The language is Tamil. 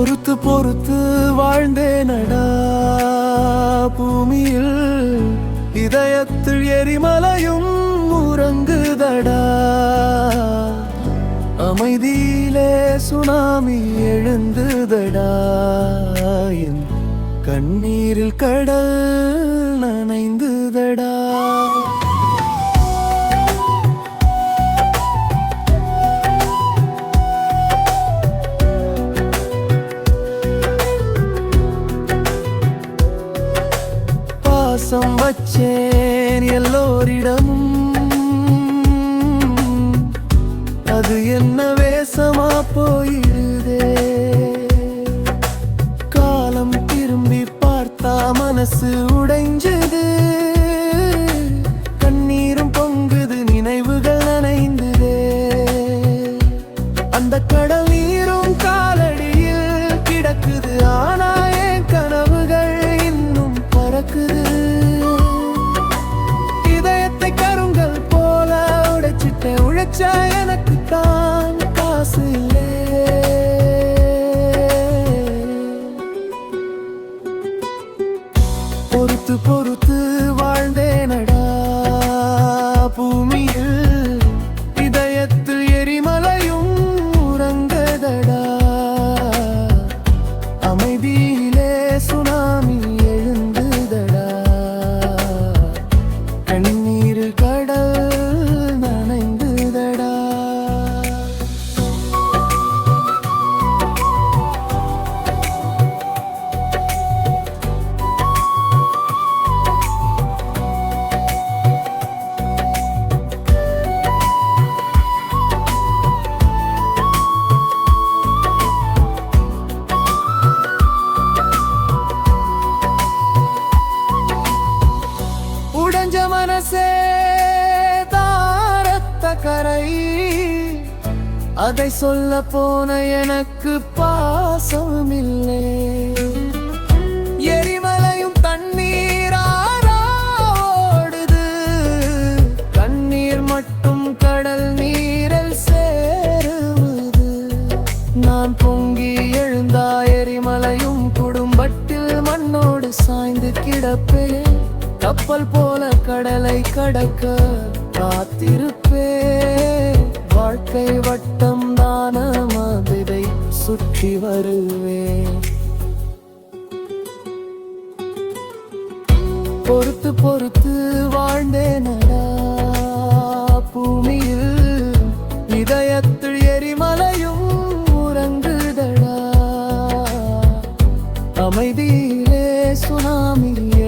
பொறுத்து பொறுத்து வாழ்ந்தேனடா பூமியில். இதயத்தில் எரிமலையும் உறங்குதடா. அமைதியிலே சுனாமி எழுந்துதடா. என் கண்ணீரில் கடல் நனைந்து வச்சேன் எல்லோரிடமும். அது என்ன வேசமா போயிடுதே. காலம் திரும்பி பார்த்தா மனசு எனக்கு தான். மனசே தாரத்த கரை. அதை சொல்ல போன எனக்கு பாசம் இல்லை எரிமலையும் தண்ணீராடுது கண்ணீர் மட்டும் கடல் நீரல் சேருவது. நான் பொங்கி எழுந்தா எரிமலையும் குடும்பத்தில் மண்ணோடு சாய்ந்து கிடப்பேன். கப்பல் போல கடலை கடக்க காத்திருப்பே. வாழ்க்கை வட்டம் தான மதுரை சுற்றி வருவேன் பொறுத்து பொறுத்து வாழ்ந்தேனடா பூமியில் இதயத்தில் எரிமலையும் உறங்குதடா. அமைதியிலே சுனாமியே